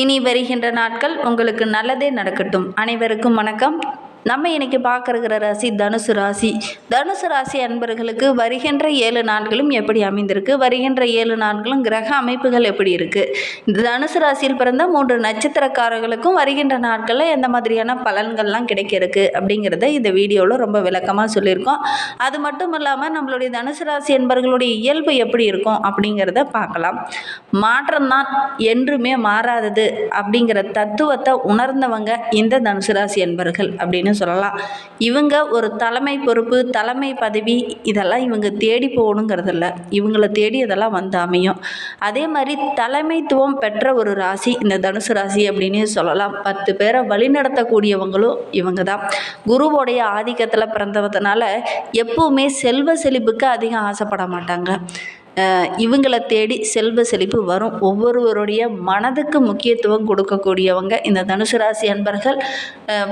இனி வருகின்ற நாட்கள் உங்களுக்கு நல்லதே நடக்கட்டும். அனைவருக்கும் வணக்கம். நம்ம இன்னைக்கு பார்க்கறகிற ராசி தனுசு ராசி. தனுசு ராசி அன்பர்களுக்கு வருகின்ற ஏழு நாட்களும் எப்படி அமைந்திருக்கு? வருகின்ற ஏழு நாட்களும் கிரக அமைப்புகள் எப்படி இருக்குது இந்த தனுசு ராசியில் பிறந்த மூன்று நட்சத்திரக்காரர்களுக்கும் வருகின்ற நாட்களில் எந்த மாதிரியான பலன்கள்லாம் கிடைக்க இருக்கு அப்படிங்கிறத இந்த வீடியோவில் ரொம்ப விளக்கமாக சொல்லியிருக்கோம். அது மட்டும் இல்லாமல் நம்மளுடைய தனுசு ராசி என்பர்களுடைய இயல்பு எப்படி இருக்கும் அப்படிங்கிறத பார்க்கலாம். மாற்றம்தான் என்றுமே மாறாதது அப்படிங்கிற தத்துவத்தை உணர்ந்தவங்க இந்த தனுசு ராசி என்பர்கள் அப்படின்னு சொல்லலாம். இவங்க ஒரு தலைமை பொறுப்பு தலைமை பதவி இதெல்லாம் இவங்க தேடி போகணுங்கிறதில்ல. இவங்கள தேடி இதெல்லாம் வந்து அமையும். அதே மாதிரி தலைமைத்துவம் பெற்ற ஒரு ராசி இந்த தனுசு ராசி அப்படின்னு சொல்லலாம். பத்து பேரை வழிநடத்தக்கூடியவங்களும் இவங்க தான். குருவோடைய ஆதிக்கத்தில் பிறந்தவதனால எப்பவுமே செல்வ செழிப்புக்கு அதிகம் ஆசைப்பட மாட்டாங்க. இவங்களை தேடி செல்வ செழிப்பு வரும். ஒவ்வொருவருடைய மனதுக்கு முக்கியத்துவம் கொடுக்கக்கூடியவங்க இந்த தனுசு ராசி அன்பர்கள்.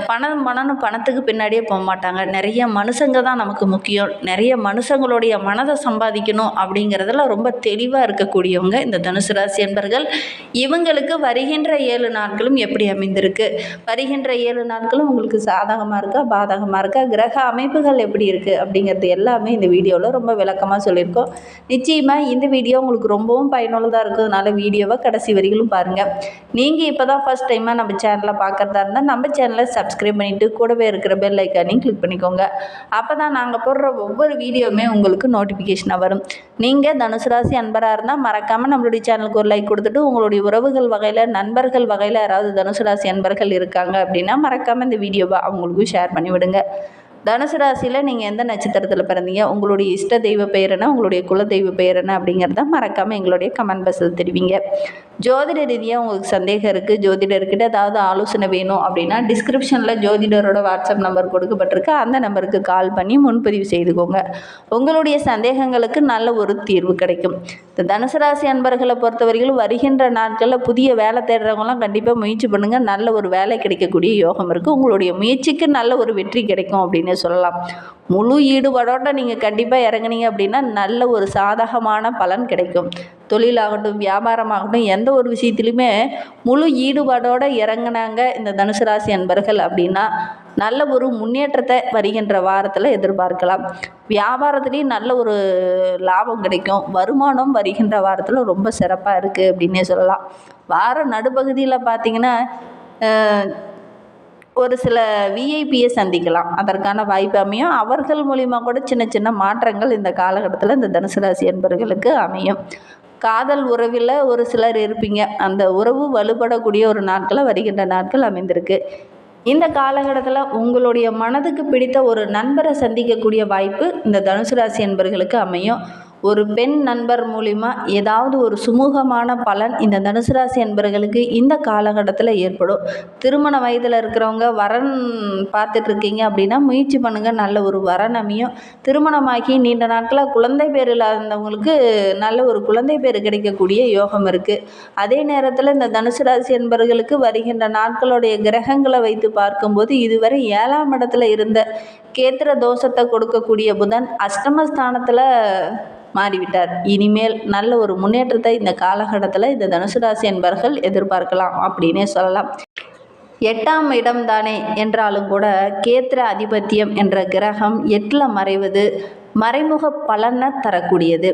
பணம் பணம்னு பணத்துக்கு பின்னாடியே போக மாட்டாங்க. நிறைய மனுஷங்க தான் நமக்கு முக்கியம். நிறைய மனுஷங்களுடைய மனதை சம்பாதிக்கணும் அப்படிங்கிறதுல ரொம்ப தெளிவாக இருக்கக்கூடியவங்க இந்த தனுசு ராசி அன்பர்கள். இவங்களுக்கு வருகின்ற ஏழு நாட்களும் எப்படி அமைந்திருக்கு? வருகின்ற ஏழு நாட்களும் உங்களுக்கு சாதகமாக இருக்கா? பாதகமாக இருக்கா? கிரக அமைப்புகள் எப்படி இருக்குது அப்படிங்கிறது எல்லாமே இந்த வீடியோவில் ரொம்ப விளக்கமாக சொல்லியிருக்கோம். நிச்சயமாக இந்த வீடியோ உங்களுக்கு ரொம்பவும் பயனுள்ளதாக இருக்கிறதுனால வீடியோவை கடைசி வரிகளும் பாருங்கள் நீங்கள் இப்போ தான் ஃபஸ்ட் டைமாக நம்ம சேனலை பார்க்குறதா இருந்தால் நம்ம சேனலை சப்ஸ்கிரைப் பண்ணிவிட்டு கூடவே இருக்கிற பெல் ஐக்கானையும் கிளிக் பண்ணிக்கோங்க. அப்போ தான் நாங்கள் போடுற ஒவ்வொரு வீடியோவுமே உங்களுக்கு நோட்டிஃபிகேஷனாக வரும். நீங்கள் தனுசு ராசி அன்பராக இருந்தால் மறக்காமல் நம்மளுடைய சேனலுக்கு ஒரு லைக் கொடுத்துட்டு உங்களுடைய உறவுகள் வகையில் நண்பர்கள் வகையில் யாராவது தனுசு ராசி அன்பர்கள் இருக்காங்க அப்படின்னா மறக்காமல் இந்த வீடியோவை அவங்களுக்கும் ஷேர் பண்ணிவிடுங்க. தனுசு ராசியில் நீங்கள் எந்த நட்சத்திரத்தில் பிறந்தீங்க? உங்களுடைய இஷ்ட தெய்வ பெயர் என்ன? உங்களுடைய குல தெய்வ பெயர் என்ன? அப்படிங்கிறத மறக்காமல் எங்களுடைய கமெண்ட் பாக்ஸில் தெரிவிங்க. ஜோதிட ரீதியாக உங்களுக்கு சந்தேகம் இருக்குது ஜோதிடர்கிட்ட ஏதாவது ஆலோசனை வேணும் அப்படின்னா டிஸ்கிரிப்ஷனில் ஜோதிடரோட வாட்ஸ்அப் நம்பர் கொடுக்கப்பட்டிருக்கு. அந்த நம்பருக்கு கால் பண்ணி முன்பதிவு செய்துக்கோங்க. உங்களுடைய சந்தேகங்களுக்கு நல்ல ஒரு தீர்வு கிடைக்கும். இந்த தனுசு ராசி அன்பர்களை பொறுத்தவரையிலும் வருகின்ற நாட்களில் புதிய வேலை தேடுறவங்களாம் கண்டிப்பாக முயற்சி பண்ணுங்கள் நல்ல ஒரு வேலை கிடைக்கக்கூடிய யோகம் இருக்குது உங்களுடைய முயற்சிக்கு நல்ல ஒரு வெற்றி கிடைக்கும் அப்படின்னு சொல்லலாம். முழு ஈடுபாடோட நீங்கள் கண்டிப்பாக இறங்குனீங்க அப்படின்னா நல்ல ஒரு சாதகமான பலன் கிடைக்கும். தொழிலாகட்டும் வியாபாரமாகட்டும் எந்த ஒரு விஷயத்துலையுமே முழு ஈடுபாடோடு இறங்குனாங்க இந்த தனுசு ராசி அன்பர்கள் அப்படின்னா நல்ல ஒரு முன்னேற்றத்தை வருகின்ற வாரத்தில் எதிர்பார்க்கலாம். வியாபாரத்துலேயும் நல்ல ஒரு லாபம் கிடைக்கும். வருமானம் வருகின்ற வாரத்தில் ரொம்ப சிறப்பாக இருக்குது அப்படின்னே சொல்லலாம். வார நடுப்பகுதியில் பார்த்தீங்கன்னா ஒரு சில விஐபியை சந்திக்கலாம். அதற்கான வாய்ப்பு அமையும். அவர்கள் மூலிமா கூட சின்ன சின்ன மாற்றங்கள் இந்த காலகட்டத்தில் இந்த தனுசு ராசி என்பர்களுக்கு அமையும். காதல் உறவில் ஒரு சிலர் இருப்பீங்க. அந்த உறவு வலுப்படக்கூடிய ஒரு நாட்களை வருகின்ற நாட்கள் அமைந்திருக்கு. இந்த காலகட்டத்தில் உங்களுடைய மனதுக்கு பிடித்த ஒரு நண்பரை சந்திக்கக்கூடிய வாய்ப்பு இந்த தனுசு ராசி என்பர்களுக்கு அமையும். ஒரு பெண் நண்பர் மூலிமா ஏதாவது ஒரு சுமூகமான பலன் இந்த தனுசு ராசி என்பர்களுக்கு இந்த காலகட்டத்தில் ஏற்படும். திருமண வயதில் இருக்கிறவங்க வரன் பார்த்துட்டு இருக்கீங்க அப்படின்னா முயற்சி பண்ணுங்கள் நல்ல ஒரு வரன் அமையும். திருமணமாகி நீண்ட நாட்களாக குழந்தை பேர் இல்லாதவங்களுக்கு நல்ல ஒரு குழந்தை பேர் கிடைக்கக்கூடிய யோகம் இருக்குது அதே நேரத்தில் இந்த தனுசு ராசி என்பர்களுக்கு வருகின்ற நாட்களுடைய கிரகங்களை வைத்து பார்க்கும்போது இதுவரை ஏழாம் இடத்துல இருந்த கேத்திர தோஷத்தை கொடுக்கக்கூடிய புதன் அஷ்டமஸ்தானத்தில் மாறிவிட்டார். இனிமேல் நல்ல ஒரு முன்னேற்றத்தை இந்த காலகட்டத்தில் இந்த தனுசு ராசி என்பர்கள் எதிர்பார்க்கலாம் அப்படின்னே சொல்லலாம். எட்டாம் இடம் தானே என்றாலும் கூட கேத்திர அதிபத்தியம் என்ற கிரகம் எட்டில் மறைவது மறைமுக பலனை தரக்கூடியது.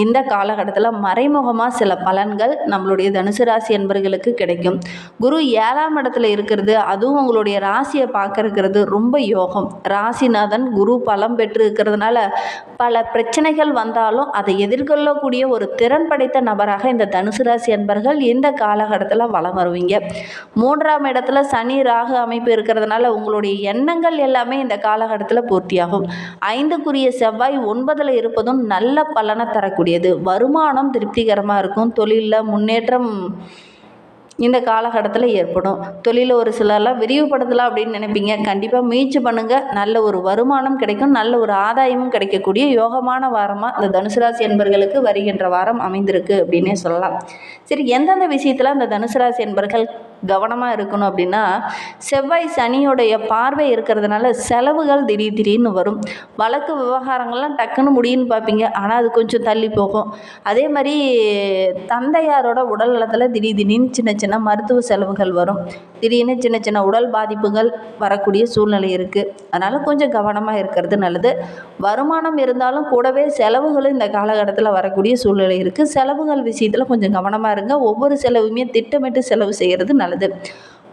இந்த காலகட்டத்தில் மறைமுகமாக சில பலன்கள் நம்மளுடைய தனுசு ராசி என்பர்களுக்கு கிடைக்கும். குரு ஏழாம் இடத்துல இருக்கிறது அதுவும் உங்களுடைய ராசியை பார்க்கறது ரொம்ப யோகம். ராசிநாதன் குரு பலம் பெற்று இருக்கிறதுனால பல பிரச்சனைகள் வந்தாலும் அதை எதிர்கொள்ளக்கூடிய ஒரு திறன் படைத்த நபராக இந்த தனுசு ராசி என்பர்கள் இந்த காலகட்டத்தில் வலம் வருவீங்க. மூன்றாம் இடத்துல சனி ராகு அமைப்பு இருக்கிறதுனால உங்களுடைய எண்ணங்கள் எல்லாமே இந்த காலகட்டத்தில் பூர்த்தியாகும். ஐந்துக்குரிய செவ்வாய் ஒன்பதில் இருப்பதும் நல்ல பலனை தரக்கூடியது வருமானம் திருப்திகரமாக இருக்கும். தொழிலில் முன்னேற்றம் இந்த காலகட்டத்தில் ஏற்படும். தொழிலை ஒரு சிலர்லாம் விரிவுபடுத்தலாம் அப்படின்னு நினைப்பீங்க. கண்டிப்பாக முயற்சி பண்ணுங்கள் நல்ல ஒரு வருமானம் கிடைக்கும். நல்ல ஒரு ஆதாயமும் கிடைக்கக்கூடிய யோகமான வாரமாக இந்த தனுசு ராசி என்பர்களுக்கு வருகின்ற வாரம் அமைந்திருக்கு அப்படின்னே சொல்லலாம். சரி எந்தெந்த விஷயத்தில் அந்த தனுசு ராசி என்பர்கள் கவனமாக இருக்கணும் அப்படின்னா செவ்வாய் சனியோடைய பார்வை இருக்கிறதுனால செலவுகள் திடீர் திடீர்னு வரும். வழக்கு விவகாரங்கள்லாம் டக்குன்னு முடியும்னு பார்ப்பீங்க. ஆனால் அது கொஞ்சம் தள்ளி போகும். அதே மாதிரி தந்தையாரோட உடல் நலத்தில் திடீர் திடீர்னு சின்ன சின்ன மருத்துவ செலவுகள் வரும். திடீர்னு சின்ன சின்ன உடல் பாதிப்புகள் வரக்கூடிய சூழ்நிலை இருக்குது அதனால் கொஞ்சம் கவனமாக இருக்கிறது நல்லது. வருமானம் இருந்தாலும் கூடவே செலவுகளும் இந்த காலகட்டத்தில் வரக்கூடிய சூழ்நிலை இருக்குது செலவுகள் விஷயத்தில் கொஞ்சம் கவனமாக இருங்க. ஒவ்வொரு செலவுமே திட்டமிட்டு செலவு செய்கிறது நல்லது.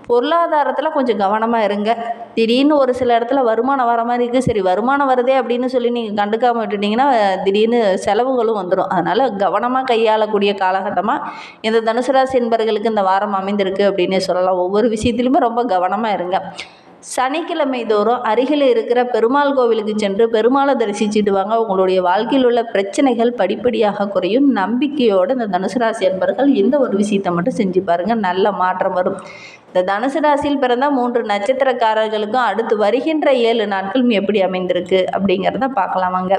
பொருளாதாரத்தில் கொஞ்சம் கவனமாக இருங்க. திடீர்னு ஒரு சில இடத்துல வருமானம் வர மாதிரி இருக்குது சரி வருமானம் வருதே அப்படின்னு சொல்லி நீங்கள் கண்டுக்காமல் விட்டுட்டிங்கன்னா திடீர்னு செலவுகளும் வந்துடும் அதனால் கவனமாக கையாளக்கூடிய காலகட்டமாக இந்த தனுசு ராசி என்பர்களுக்கு இந்த வாரம் அமைந்திருக்கு அப்படின்னு சொல்லலாம். ஒவ்வொரு விஷயத்திலுமே ரொம்ப கவனமாக இருங்க. சனிக்கிழமை தோறும் அருகில் இருக்கிற பெருமாள் கோவிலுக்கு சென்று பெருமாளை தரிசிச்சுட்டு வாங்க உங்களுடைய வாழ்க்கையில் உள்ள பிரச்சனைகள் படிப்படியாக குறையும். நம்பிக்கையோடு இந்த தனுசு ராசி என்பர்கள் இந்த ஒரு விஷயத்தை மட்டும் செஞ்சு பாருங்கள் நல்ல மாற்றம் வரும். இந்த தனுசு ராசியில் பிறந்த மூன்று நட்சத்திரக்காரர்களுக்கும் அடுத்து வருகின்ற ஏழு நாட்களும் எப்படி அமைந்திருக்கு அப்படிங்கிறத பார்க்கலாம் வாங்க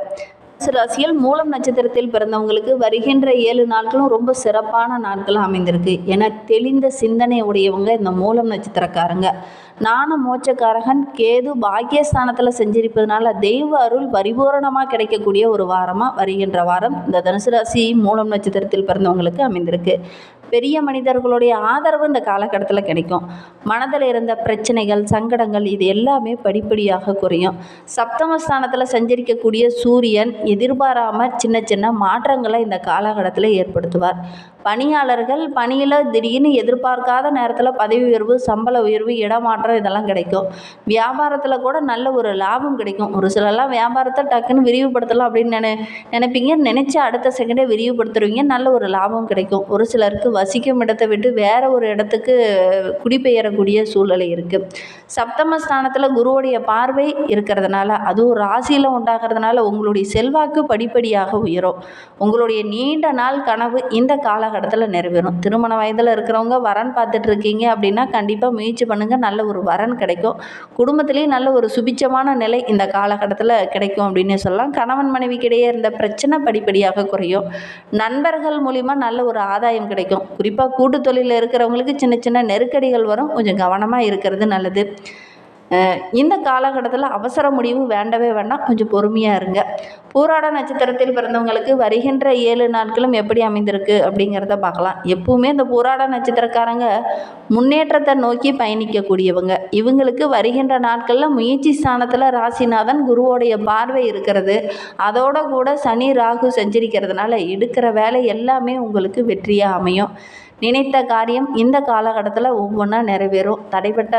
தனுசு ராசியில் மூலம் நட்சத்திரத்தில் பிறந்தவங்களுக்கு வருகின்ற ஏழு நாட்களும் ரொம்ப சிறப்பான நாட்களாக அமைந்திருக்கு. என தெளிந்த சிந்தனை உடையவங்க இந்த மூலம் நட்சத்திரக்காரங்க. நான மோட்சக்காரகன் கேது பாக்கியஸ்தானத்தில் செஞ்சிருப்பதனால தெய்வ அருள் பரிபூரணமாக கிடைக்கக்கூடிய ஒரு வாரமாக வருகின்ற வாரம் இந்த தனுசு ராசி மூலம் நட்சத்திரத்தில் பிறந்தவங்களுக்கு அமைந்திருக்கு. பெரிய மனிதர்களுடைய ஆதரவு இந்த காலகட்டத்தில் கிடைக்கும். மனதில் இருந்த பிரச்சனைகள் சங்கடங்கள் இது எல்லாமே படிப்படியாக குறையும். சப்தமஸ்தானத்தில் சஞ்சரிக்கக்கூடிய சூரியன் எதிர்பாராமல் சின்ன சின்ன மாற்றங்களை இந்த காலகட்டத்தில் ஏற்படுத்துவார். பணியாளர்கள் பணியில் திடீர்னு எதிர்பார்க்காத நேரத்தில் பதவி உயர்வு சம்பள உயர்வு இடமாற்றம் இதெல்லாம் கிடைக்கும். வியாபாரத்தில் கூட நல்ல ஒரு லாபம் கிடைக்கும். ஒரு சிலர்லாம் வியாபாரத்தை டக்குன்னு விரிவுபடுத்தலாம் அப்படின்னு நினை நினைப்பீங்க நினச்சி அடுத்த செகண்டே விரிவுபடுத்துருவீங்க நல்ல ஒரு லாபம் கிடைக்கும். ஒரு சிலருக்கு வசிக்கும் இடத்தை விட்டு வேற ஒரு இடத்துக்கு குடிபெயரக்கூடிய சூழ்நிலை இருக்குது சப்தமஸ்தானத்தில் குருவுடைய பார்வை இருக்கிறதுனால அதுவும் ராசியில் உண்டாகிறதுனால உங்களுடைய செல்வாக்கு படிப்படியாக உயரும். உங்களுடைய நீண்ட நாள் கனவு இந்த காலகட்டத்தில் நிறைவேறும். திருமண வயதில் இருக்கிறவங்க வரன் பார்த்துட்டு இருக்கீங்க அப்படின்னா கண்டிப்பாக முயற்சி பண்ணுங்கள் நல்ல ஒரு வரன் கிடைக்கும். குடும்பத்திலேயும் நல்ல ஒரு சுபிச்சமான நிலை இந்த காலகட்டத்தில் கிடைக்கும் அப்படின்னு சொல்லலாம். கணவன் மனைவிக்கிடையே இருந்த பிரச்சனை படிப்படியாக குறையும். நண்பர்கள் மூலிமா நல்ல ஒரு ஆதாயம் கிடைக்கும். குறிப்பாக கூட்டு தொழிலில் இருக்கிறவங்களுக்கு சின்ன சின்ன நெருக்கடிகள் வரும். கொஞ்சம் கவனமாக இருக்கிறது நல்லது. இந்த காலகட்டத்தில் அவசர முடிவு வேண்டவே வேண்டாம். கொஞ்சம் பொறுமையாக இருங்க. பூராட நட்சத்திரத்தில் பிறந்தவங்களுக்கு வருகின்ற ஏழு நாட்களும் எப்படி அமைந்திருக்கு அப்படிங்கிறத பார்க்கலாம். எப்பவுமே இந்த பூராட நட்சத்திரக்காரங்க முன்னேற்றத்தை நோக்கி பயணிக்கக்கூடியவங்க. இவங்களுக்கு வருகின்ற நாட்களில் முயற்சி ஸ்தானத்தில் ராசிநாதன் குருவோடைய பார்வை இருக்கிறது. அதோட கூட சனி ராகு செஞ்சிருக்கிறதுனால எடுக்கிற வேலை எல்லாமே உங்களுக்கு வெற்றியாக அமையும். நினைத்த காரியம் இந்த காலகட்டத்தில் ஒவ்வொன்றா நிறைவேறும். தடைப்பட்ட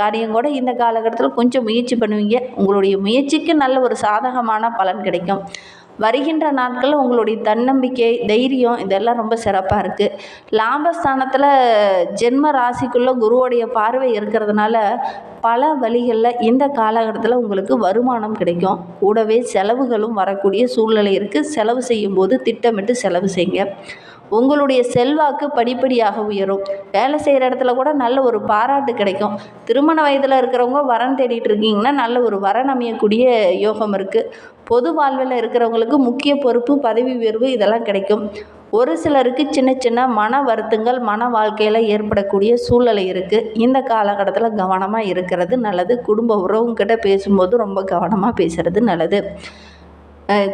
காரியம் கூட இந்த காலகட்டத்தில் கொஞ்சம் முயற்சி பண்ணுவீங்க. உங்களுடைய முயற்சிக்கு நல்ல ஒரு சாதகமான பலன் கிடைக்கும். வருகின்ற நாட்களில் உங்களுடைய தன்னம்பிக்கை தைரியம் இதெல்லாம் ரொம்ப சிறப்பாக இருக்குது லாபஸ்தானத்தில் ஜென்ம ராசிக்குள்ளே குருவோடைய பார்வை இருக்கிறதுனால பல வழிகளில் இந்த காலகட்டத்தில் உங்களுக்கு வருமானம் கிடைக்கும். கூடவே செலவுகளும் வரக்கூடிய சூழ்நிலை இருக்குது செலவு செய்யும்போது திட்டமிட்டு செலவு செய்யுங்க உங்களுடைய செல்வாக்கு படிப்படியாக உயரும். வேலை செய்கிற இடத்துல கூட நல்ல ஒரு பாராட்டு கிடைக்கும். திருமண வயதில் இருக்கிறவங்க வரன் தேடிட்டு இருக்கீங்கன்னா நல்ல ஒரு வரன் அமையக்கூடிய யோகம் இருக்குது பொது வாழ்வில் இருக்கிறவங்களுக்கு முக்கிய பொறுப்பு பதவி உயர்வு இதெல்லாம் கிடைக்கும். ஒரு சிலருக்கு சின்ன சின்ன மன வருத்தங்கள் மன வாழ்க்கையில் ஏற்படக்கூடிய சூழ்நிலை இருக்குது இந்த காலகட்டத்தில் கவனமாக இருக்கிறது நல்லது. குடும்ப உறவுங்கிட்ட பேசும்போது ரொம்ப கவனமாக பேசுகிறது நல்லது.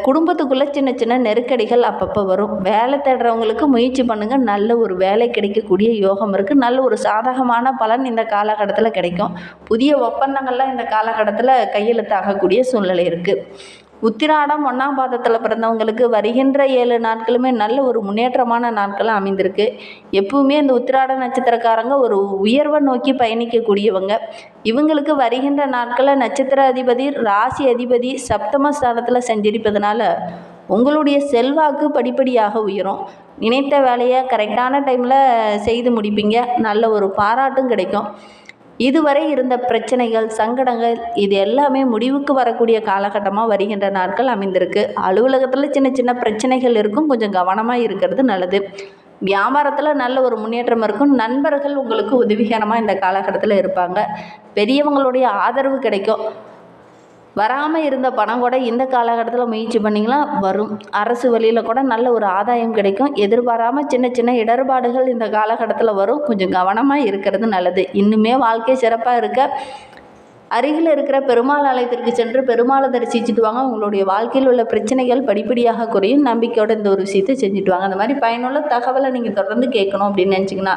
குடும்பத்துக்குள்ளே சின்ன சின்ன நெருக்கடிகள் அப்பப்போ வரும். வேலை தேடுறவங்களுக்கு முயற்சி பண்ணுங்கள் நல்ல ஒரு வேலை கிடைக்கக்கூடிய யோகம் இருக்குது நல்ல ஒரு சாதகமான பலன் இந்த காலகட்டத்தில் கிடைக்கும். புதிய ஒப்பந்தங்கள்லாம் இந்த காலகட்டத்தில் கையெழுத்தாகக்கூடிய சூழ்நிலை இருக்குது உத்திராடம் ஒன்றாம் பாதத்தில் பிறந்தவங்களுக்கு வருகின்ற ஏழு நாட்களுமே நல்ல ஒரு முன்னேற்றமான நாட்களாக அமைந்திருக்கு. எப்பவுமே இந்த உத்திராட நட்சத்திரக்காரங்க ஒரு உயர்வை நோக்கி பயணிக்கக்கூடியவங்க. இவங்களுக்கு வருகின்ற நாட்களில் நட்சத்திர அதிபதி ராசி அதிபதி சப்தம ஸ்தானத்தில் செஞ்சிருப்பதனால உங்களுடைய செல்வாக்கு படிப்படியாக உயரும். நினைத்த வேலையை கரெக்டான டைமில் செய்து முடிப்பீங்க. நல்ல ஒரு பாராட்டும் கிடைக்கும். இதுவரை இருந்த பிரச்சனைகள் சங்கடங்கள் இது எல்லாமே முடிவுக்கு வரக்கூடிய காலகட்டமாக வருகின்ற நாட்கள் அமைந்திருக்கு. அலுவலகத்தில் சின்ன சின்ன பிரச்சனைகள் இருக்கும் கொஞ்சம் கவனமாக இருக்கிறது நல்லது. வியாபாரத்தில் நல்ல ஒரு முன்னேற்றம் இருக்கும். நண்பர்கள் உங்களுக்கு உதவிகரமாக இந்த காலகட்டத்தில் இருப்பாங்க. பெரியவங்களுடைய ஆதரவு கிடைக்கும். வராமல் இருந்த பணம் கூட இந்த காலகட்டத்தில் முயற்சி பண்ணிங்கன்னா வரும். அரசு வழியில் கூட நல்ல ஒரு ஆதாயம் கிடைக்கும். எதிர்பாராமல் சின்ன சின்ன இடர்பாடுகள் இந்த காலகட்டத்தில் வரும். கொஞ்சம் கவனமாக இருக்கிறது நல்லது. இன்னுமே வாழ்க்கை சிறப்பாக இருக்க. அருகில் இருக்கிற பெருமாள் ஆலயத்திற்கு சென்று பெருமாளை தரிசிச்சுட்டு வாங்க. உங்களுடைய வாழ்க்கையில் உள்ள பிரச்சனைகள் படிப்படியாக குறையும். நம்பிக்கையோடு இந்த ஒரு விஷயத்தை செஞ்சுட்டு வாங்க. அந்த மாதிரி பயனுள்ள தகவலை நீங்கள் தொடர்ந்து கேட்கணும் அப்படின்னு நினச்சிங்கன்னா